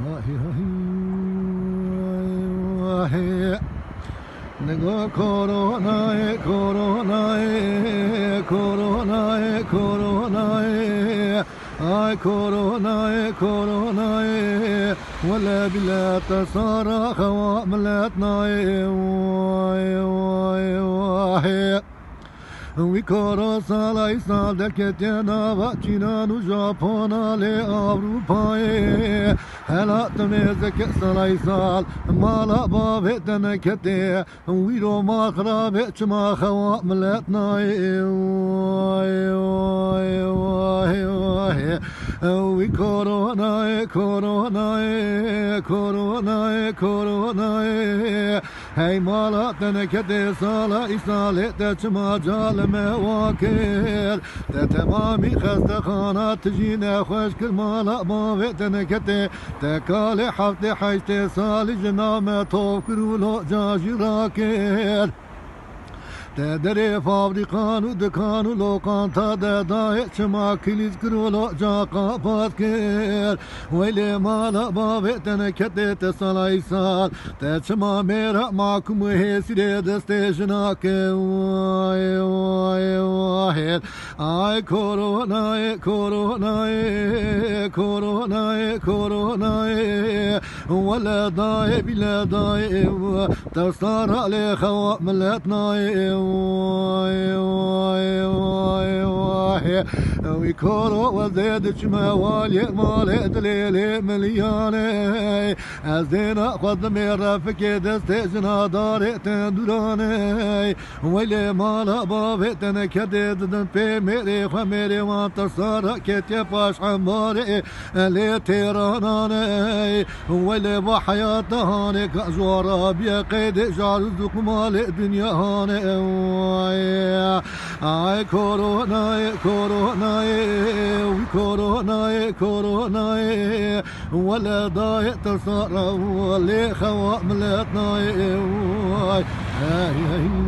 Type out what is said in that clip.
آروائ کرے کرے بولے تا سر خامت نئےو آئی کلائساں کب چنا جاپنا لے آر پائے هلات ميزك سرايسال مالا بابي تنكتي ويلو ما خرابي ما خوا ملاتنا وي corona corona corona corona Hey mala tenekede sala isale isalete çma calme vakir Te temami xeste khana tijine hoşkil mala mave tenekete Te kale hafte hayste sali jiname tovkir ulo cajir akir راكل تدري فابريقان ودكان ولوقان تادا داي چما كليز كرولو جاقا باتكير ويلي مالا بابي تنكتي تسالاي سال۔ تچما ميرا ماكم هيسيري دستيشناك واي واي واي اي كورونا اي كورونا اي كورونا اي كورونا اي ولا داي بلا داي تصار علي خوا ملتنا Ой, ой, ой. وي كورو وزيد شما والي مالي دليلي ملياني ازدينا خد ميرا فكي دستيجنا داري تندراني ويلي مالا بابي تنكدي ددن بي ميري خميري وانت صار كتي باش عماري اللي تيراناني ويلي بحياة هاني كزورا بيا قيد جارزك مالي دنيا هاني ay korona e كورونا إيه، إيه، كورونا كورونا ولا ضايق تصرف ولا خوام هاي هاي.